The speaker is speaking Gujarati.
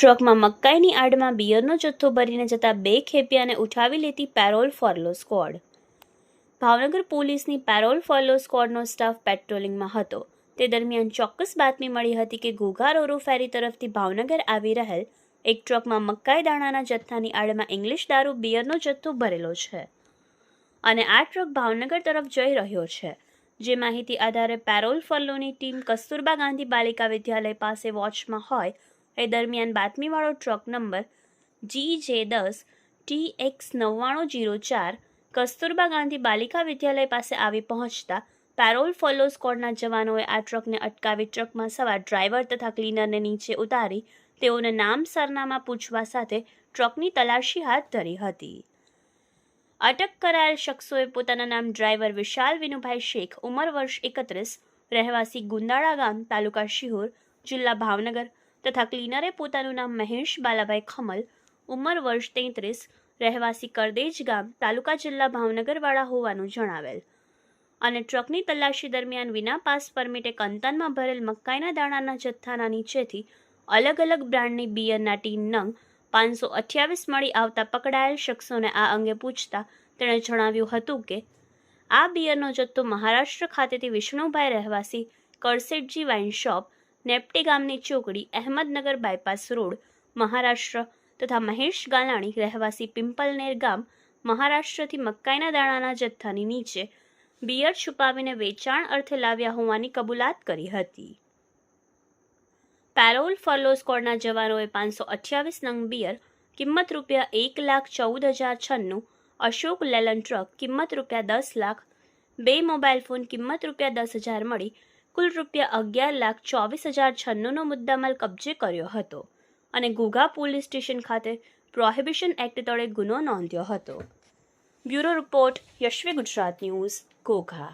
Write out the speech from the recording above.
ટ્રકમાં મકાઈની આડમાં બિયરનો જથ્થો ભરીને જતા બે ખેપિયાને ઉઠાવી લેતી પેરોલ ફોરલો સ્કોડ. ભાવનગર પોલીસની પેરોલ ફોરલો સ્કોડનો સ્ટાફ પેટ્રોલિંગમાં હતો. તે દરમિયાન ચોક્કસ બાતમી મળી હતી કે ઘોઘા રોરો ફેરી તરફથી ભાવનગર આવી રહેલ એક ટ્રકમાં મકાઈ દાણાના જથ્થાની આડમાં ઇંગ્લિશ દારૂ બિયરનો જથ્થો ભરેલો છે. અને આ ટ્રક ભાવનગર તરફ જઈ રહ્યો છે. જે માહિતી આધારે પેરોલ ફલ્લોની ટીમ કસ્તુરબા ગાંધી બાલિકા વિદ્યાલય પાસે વોચમાં હોય એ દરમિયાન બાતમીવાળો ટ્રક નંબર જી જે દસ ટી એક્સ નવ્વાણું જીરો ચાર કસ્તુરબા ગાંધી બાલિકા વિદ્યાલય પાસે આવી પહોંચતા પેરોલ ફોલો સ્કોડના જવાનોએ આ ટ્રકને અટકાવી ટ્રકમાં સવાર ડ્રાઈવર તથા ક્લીનરને નીચે ઉતારી તેઓને નામ સરનામા પૂછવા સાથે ટ્રકની તલાશી હાથ ધરી હતી. અટક કરાયેલ શખ્સોએ પોતાના નામ ડ્રાઈવર વિશાલ વિનુભાઈ શેખ, ઉંમર વર્ષ એકત્રીસ, રહેવાસી ગુંદાળા ગામ, તાલુકા શિહોર, જિલ્લા ભાવનગર તથા ક્લીનરે પોતાનું નામ મહેશ બાલાભાઈ ખમલ, ઉંમર વર્ષ તેત્રીસ, રહેવાસી કરદેજ ગામ, તાલુકા જિલ્લા ભાવનગરવાળા હોવાનું જણાવેલ. અને ટ્રકની તલાશી દરમિયાન વિના પાસ પરમિટે કંતનમાં ભરેલ મકાઈના દાણાના જથ્થાના નીચેથી અલગ અલગ બ્રાન્ડની બિયરના ટીન નંગ પાંચસો અઠ્યાવીસ મળી આવતા પકડાયેલ શખ્સોને આ અંગે પૂછતા તેણે જણાવ્યું હતું કે, આ બિયરનો જથ્થો મહારાષ્ટ્ર ખાતેથી વિષ્ણુભાઈ રહેવાસી કરસેટજી વાઇન શોપ નેપટી ગામની ચોકડી અહેમદનગર બાયપાસ રોડ, મહારાષ્ટ્ર તથા મહેશ ગાલાણી રહેવાસી પિંપલનેર ગામ, મહારાષ્ટ્રથી મકાઈના દાણાના જથ્થાની નીચે બિયર છુપાવીને વેચાણ અર્થે લાવ્યા હોવાની કબૂલાત કરી હતી. પેરોલ ફર્લો સ્કોડના જવાનોએ પાંચસો અઠ્યાવીસ નંગ બિયર, કિંમત રૂપિયા એક લાખ ચૌદ હજાર છન્નું, અશોક લેલન ટ્રક, કિંમત રૂપિયા દસ લાખ, બે મોબાઈલ ફોન, કિંમત રૂપિયા દસ હજાર મળી કુલ રૂપિયા અગિયાર લાખ ચોવીસ હજાર છન્નુંનો મુદ્દામાલ કબજે કર્યો હતો અને ઘોઘા પોલીસ સ્ટેશન ખાતે પ્રોહિબિશન એક્ટ તળે ગુનો નોંધ્યો હતો. Bureau report Yashvi Gujarat news Ghogha